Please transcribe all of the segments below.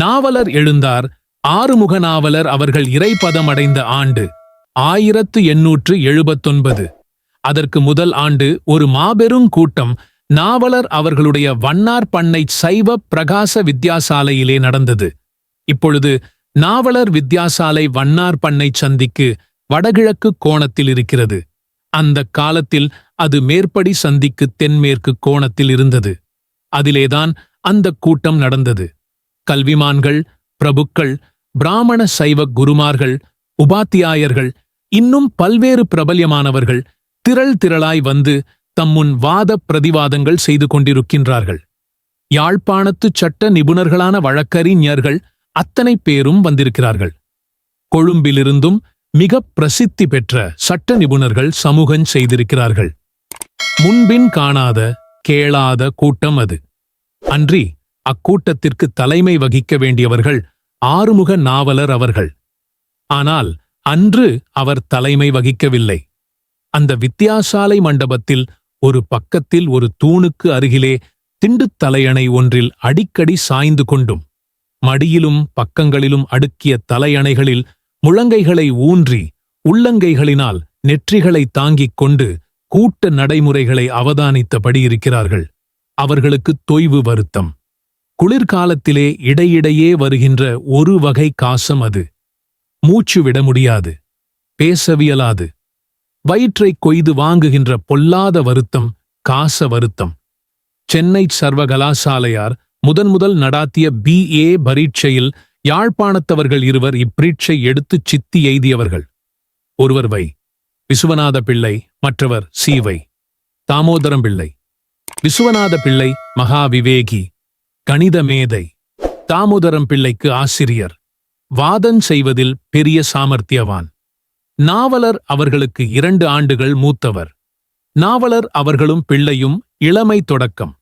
நாவலர் எழுந்தார். ஆறுமுக நாவலர் அவர்கள் இறைப்பதம் அடைந்த ஆண்டு ஆயிரத்து எண்ணூற்று எழுபத்தொன்பது. அதற்கு முதல் ஆண்டு ஒரு மாபெரும் கூட்டம் நாவலர் அவர்களுடைய வண்ணார் பண்ணை சைவ பிரகாச வித்யாசாலையிலே நடந்தது. இப்பொழுது நாவலர் வித்யாசாலை வண்ணார் பண்ணை சந்திக்கு வடகிழக்கு கோணத்தில் இருக்கிறது. அந்த காலத்தில் அது மேற்படி சந்திக்கு தென்மேற்கு கோணத்தில் இருந்தது. அதிலேதான் அந்த கூட்டம் நடந்தது. கல்விமான்கள் பிரபுக்கள் பிராமண சைவ குருமார்கள் உபாத்தியாயர்கள் இன்னும் பல்வேறு பிரபல்யமானவர்கள் திரள் திரளாய் வந்து தம்முன் வாத பிரதிவாதங்கள் செய்து கொண்டிருக்கின்றார்கள். யாழ்ப்பாணத்து சட்ட நிபுணர்களான வழக்கறிஞர்கள் அத்தனை பேரும் வந்திருக்கிறார்கள். கொழும்பிலிருந்தும் மிக பிரசித்தி பெற்ற சட்ட நிபுணர்கள் சமூகம் செய்திருக்கிறார்கள். முன்பின் காணாத கேளாத கூட்டம் அது. அன்றி அக்கூட்டத்திற்கு தலைமை வகிக்க வேண்டியவர்கள் ஆறுமுக நாவலர் அவர்கள். ஆனால் அன்று அவர் தலைமை வகிக்கவில்லை. அந்த வித்தியாசாலை மண்டபத்தில் ஒரு பக்கத்தில் ஒரு தூணுக்கு அருகிலே திண்டுத் தலையணை ஒன்றில் அடிக்கடி சாய்ந்து கொண்டும். மடியிலும் பக்கங்களிலும் அடுக்கிய தலையணைகளில் முழங்கைகளை ஊன்றி உள்ளங்கைகளினால் நெற்றிகளை தாங்கிக் கொண்டு கூட்ட நடைமுறைகளை அவதானித்தபடி இருக்கிறார்கள். அவர்களுக்கு தொய்வு வருத்தம். குளிர்காலத்திலே இடையிடையே வருகின்ற ஒரு வகை காசம் அது. மூச்சு விட முடியாது. பேசவியலாது. வயிற்றைக் கொய்து வாங்குகின்ற பொல்லாத வருத்தம் காச வருத்தம். சென்னை சர்வகலாசாலையார் முதன் முதல் நடாத்திய பி ஏ பரீட்சையில் யாழ்ப்பாணத்தவர்கள் இருவர் இப்பரீட்சை எடுத்துச் சித்தி எய்தியவர்கள். ஒருவர் வை. விசுவநாத பிள்ளை மற்றவர் சீவை தாமோதரம் பிள்ளை. விசுவநாத பிள்ளை மகா விவேகி கணித மேதை தாமோதரம் பிள்ளைக்கு ஆசிரியர் வாதம் செய்வதில் பெரிய சாமர்த்தியவான். நாவலர் அவர்களுக்கு இரண்டு ஆண்டுகள் மூத்தவர். நாவலர் அவர்களும் பிள்ளையும் இளமை தொடக்கம்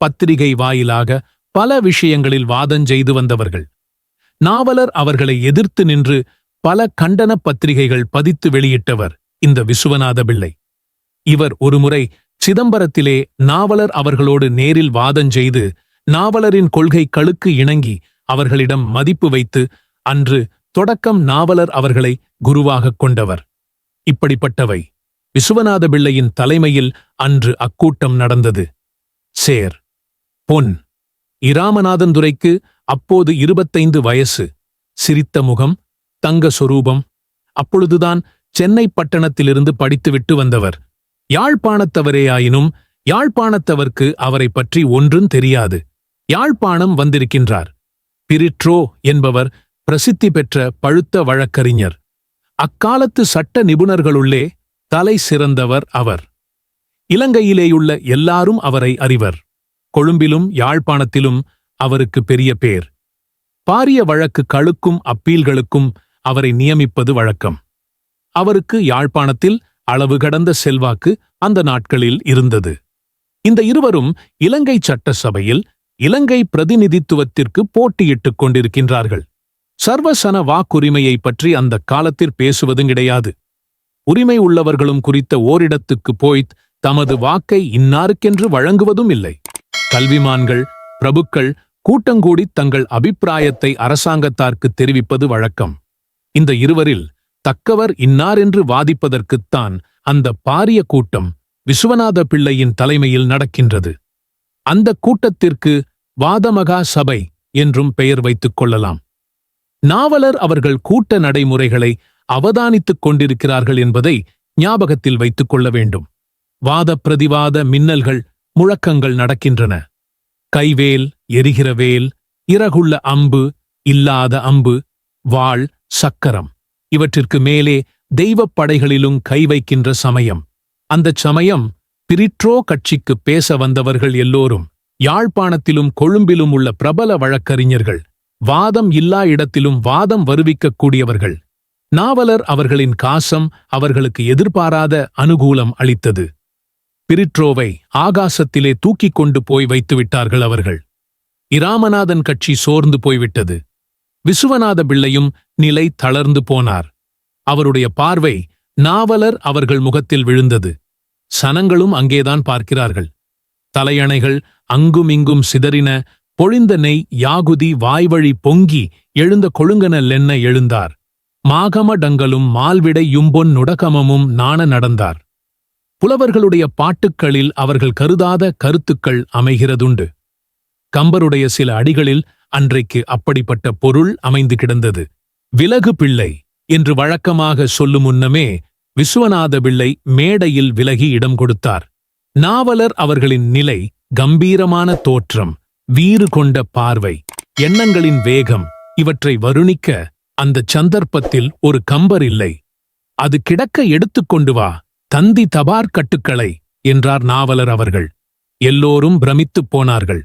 பத்திரிகை வாயிலாக பல விஷயங்களில் வாதம் செய்து வந்தவர்கள். நாவலர் அவர்களை எதிர்த்து நின்று பல கண்டன பத்திரிகைகள் பதித்து வெளியிட்டவர் இந்த விசுவநாத பிள்ளை. இவர் ஒருமுறை சிதம்பரத்திலே நாவலர் அவர்களோடு நேரில் வாதம் செய்து நாவலரின் கொள்கைகளுக்கு இணங்கி அவர்களிடம் மதிப்பு வைத்து அன்று தொடக்கம் நாவலர் அவர்களை குருவாகக் கொண்டவர். இப்படிப்பட்டவை. விசுவநாத பிள்ளையின் தலைமையில் அன்று அக்கூட்டம் நடந்தது. சேர். பொன். இராமநாதந்துரைக்கு அப்போது இருபத்தைந்து வயசு. சிரித்த முகம் தங்க சொரூபம். அப்பொழுதுதான் சென்னை பட்டணத்திலிருந்து படித்துவிட்டு வந்தவர். யாழ்ப்பாணத்தவரேயாயினும் யாழ்ப்பாணத்தவர்க்கு அவரை பற்றி ஒன்றும் தெரியாது. யாழ்ப்பாணம் வந்திருக்கின்றார். பிரிட்ரோ என்பவர் பிரசித்தி பெற்ற பழுத்த வழக்கறிஞர். அக்காலத்து சட்ட நிபுணர்களுள்ளே தலை சிறந்தவர் அவர். இலங்கையிலேயுள்ள எல்லாரும் அவரை அறிவர். கொழும்பிலும் யாழ்ப்பாணத்திலும் அவருக்கு பெரிய பேர். பாரிய வழக்கு கழுக்கும் அப்பீல்களுக்கும் அவரை நியமிப்பது வழக்கம். அவருக்கு யாழ்ப்பாணத்தில் அளவு கடந்த செல்வாக்கு அந்த நாட்களில் இருந்தது. இந்த இருவரும் இலங்கை சட்டசபையில் இலங்கை பிரதிநிதித்துவத்திற்கு போட்டியிட்டுக் கொண்டிருக்கின்றார்கள். சர்வசன வாக்குரிமையை பற்றி அந்த காலத்தில் பேசுவதும் கிடையாது. உரிமை உள்ளவர்களும் குறித்த ஓரிடத்துக்கு போய்த் தமது வாக்கை இன்னாருக்கென்று வழங்குவதும் இல்லை. கல்விமான்கள் பிரபுக்கள் கூட்டங்கூடி தங்கள் அபிப்பிராயத்தை அரசாங்கத்தார்க்கு தெரிவிப்பது வழக்கம். இந்த இருவரில் தக்கவர் இன்னார் என்று வாதிப்பதற்குத்தான் அந்த பாரிய கூட்டம் விஸ்வநாத பிள்ளையின் தலைமையில் நடக்கின்றது. அந்த கூட்டத்திற்கு வாதமகா சபை என்றும் பெயர் வைத்துக் கொள்ளலாம். நாவலர் அவர்கள் கூட்ட நடைமுறைகளை அவதானித்துக் கொண்டிருக்கிறார்கள் என்பதை ஞாபகத்தில் வைத்துக் கொள்ள வேண்டும். வாத பிரதிவாத மின்னல்கள் முழக்கங்கள் நடக்கின்றன. கைவேல் எரிகிற வேல் இறகுள்ள அம்பு இல்லாத அம்பு வாள் சக்கரம். இவற்றிற்கு மேலே தெய்வப் படைகளிலும் கை வைக்கின்ற சமயம். அந்தச் சமயம் பிரிட்ரோ கட்சிக்கு பேச வந்தவர்கள் எல்லோரும் யாழ்ப்பாணத்திலும் கொழும்பிலும் உள்ள பிரபல வழக்கறிஞர்கள் வாதம் இல்லா இடத்திலும் வாதம் வருவிக்கக்கூடியவர்கள். நாவலர் அவர்களின் காசம் அவர்களுக்கு எதிர்பாராத அனுகூலம் அளித்தது. பிரிட்ரோவை ஆகாசத்திலே தூக்கிக் கொண்டு போய் வைத்துவிட்டார்கள் அவர்கள். இராமநாதன் கட்சி சோர்ந்து போய்விட்டது. விசுவநாத பிள்ளையும் நிலை தளர்ந்து போனார். அவருடைய பார்வை நாவலர் அவர்கள் முகத்தில் விழுந்தது. சனங்களும் அங்கேதான் பார்க்கிறார்கள். தலையணைகள் அங்குமிங்கும் சிதறின பொழிந்த நெய் யாகுதி வாய்வழி பொங்கி எழுந்த கொழுங்கனல் என்ன எழுந்தார். மாகமடங்களும் மால்விடை யும்பொன் நுடகமமும் நாண நடந்தார். புலவர்களுடைய பாட்டுக்களில் அவர்கள் கருதாத கருத்துக்கள் அமைகிறதுண்டு. கம்பருடைய சில அடிகளில் அன்றைக்கு அப்படிப்பட்ட பொருள் அமைந்து கிடந்தது. விலகு பிள்ளை என்று வழக்கமாக சொல்லும் முன்னமே விசுவநாத பிள்ளை மேடையில் விலகி இடம் கொடுத்தார். நாவலர் அவர்களின் நிலை கம்பீரமான தோற்றம் வீறு கொண்ட பார்வை எண்ணங்களின் வேகம் இவற்றை வருணிக்க அந்த சந்தர்ப்பத்தில் ஒரு கம்பர் இல்லை. அது கிடக்க எடுத்துக்கொண்டு வா தந்தி தபார் கட்டுக்களை என்றார் நாவலர் அவர்கள். எல்லோரும் பிரமித்துப் போனார்கள்.